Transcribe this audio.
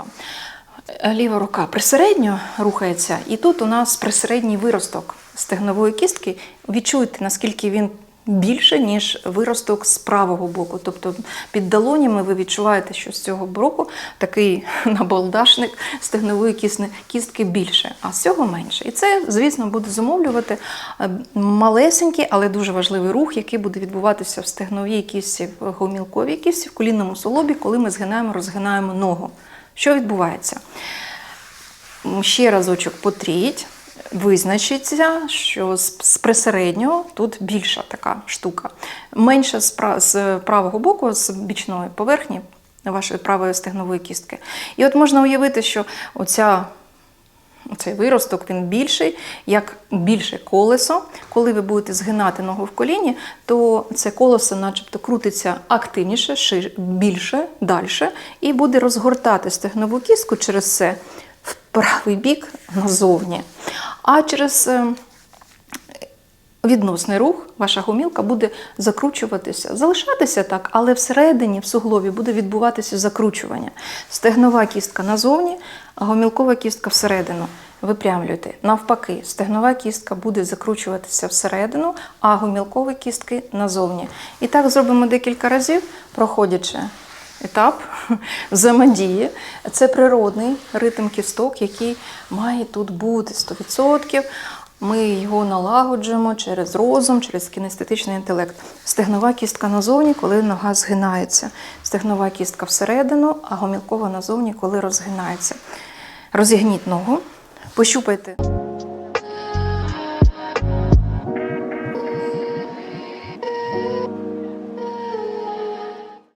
стопа. Е, Ліва рука присередньо рухається, і тут у нас присередній виросток стегнової кістки. Відчуйте, наскільки він більше, ніж виросток з правого боку. Тобто під долонями ви відчуваєте, що з цього боку такий набалдашник стегнової кістки більше, а з цього менше. І це, звісно, буде зумовлювати е, малесенький, але дуже важливий рух, який буде відбуватися в стегновій кістці, в гомілковій кістці, в колінному солобі, коли ми згинаємо, розгинаємо ногу. Що відбувається? Ще разочок потріть, визначиться, що з, присереднього тут більша така штука. Менша з, з правого боку, з бічної поверхні вашої правої стегнової кістки. І от можна уявити, що оця цей виросток він більший, як більше колесо. Коли ви будете згинати ногу в коліні, то це колесо, начебто, крутиться активніше, шир, більше, далі, і буде розгортати стегнову кістку через це в правий бік назовні. А через е, відносний рух ваша гомілка буде закручуватися, залишатися так, але всередині, в суглобі, буде відбуватися закручування. Стегнова кістка назовні, а гомілкова кістка всередину. Випрямлюйте. Навпаки, стегнова кістка буде закручуватися всередину, а гомілкові кістки назовні. І так зробимо декілька разів, проходячи етап взаємодії. Це природний ритм кісток, який має тут бути 100%. Ми його налагоджуємо через розум, через кінестетичний інтелект. Стегнова кістка назовні, коли нога згинається. Стегнова кістка всередину, а гомілкова назовні, коли розгинається. Розігніть ногу, пощупайте.